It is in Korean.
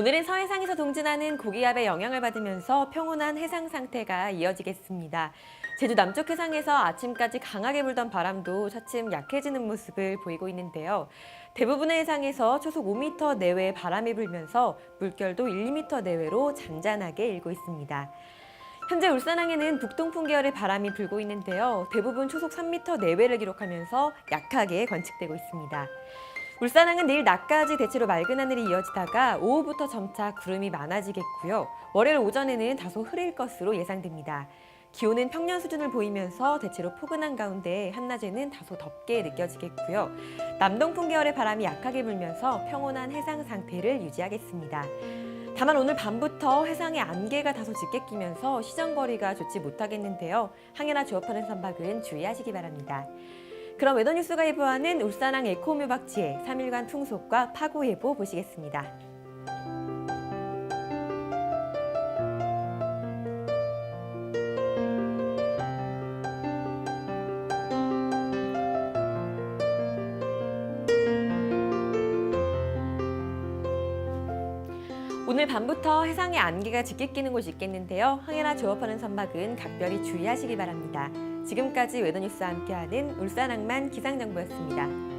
오늘은 서해상에서 동진하는 고기압의 영향을 받으면서 평온한 해상 상태가 이어지겠습니다. 제주 남쪽 해상에서 아침까지 강하게 불던 바람도 차츰 약해지는 모습을 보이고 있는데요. 대부분의 해상에서 초속 5m 내외의 바람이 불면서 물결도 1, 2m 내외로 잔잔하게 일고 있습니다. 현재 울산항에는 북동풍 계열의 바람이 불고 있는데요. 대부분 초속 3m 내외를 기록하면서 약하게 관측되고 있습니다. 울산항은 내일 낮까지 대체로 맑은 하늘이 이어지다가 오후부터 점차 구름이 많아지겠고요. 월요일 오전에는 다소 흐릴 것으로 예상됩니다. 기온은 평년 수준을 보이면서 대체로 포근한 가운데 한낮에는 다소 덥게 느껴지겠고요. 남동풍 계열의 바람이 약하게 불면서 평온한 해상 상태를 유지하겠습니다. 다만 오늘 밤부터 해상에 안개가 다소 짙게 끼면서 시정거리가 좋지 못하겠는데요. 항해나 조업하는 선박은 주의하시기 바랍니다. 그럼 웨더뉴스가 예보하는 울산항 에코묘박지의 3일간 풍속과 파고 예보 보시겠습니다. 오늘 밤부터 해상에 안개가 짙게 끼는 곳이 있겠는데요. 항해나 조업하는 선박은 각별히 주의하시기 바랍니다. 지금까지 웨더뉴스와 함께하는 울산항만 기상정보였습니다.